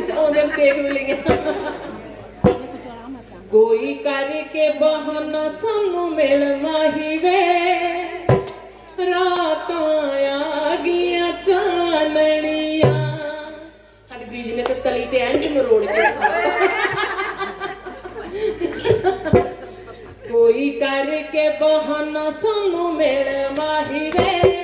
ਚ ਆਉਂਦੇ ਦੇਖ ਲਈਆਂ ਕੋਈ ਕਰਕੇ ਬਹਾਨਾ ਸਾਨੂੰ ਮਿਲਣਾ ਹੀ ਵੇ। ਰਾਤਾਂ ਆ ਗਈਆਂ ਚਾਨਣੀਆਂ। ਸਾਡੇ ਬੀਜ ਨੇ ਤਾਂ ਤਲੀ ਤੇ ਐਂਡ ਮਰੋੜ ਕੇ ਕੋਈ ਕਰਕੇ ਬਹਾਨਾ ਸਾਨੂੰ ਮਿਲਣਾ ਹੀ ਵੇ।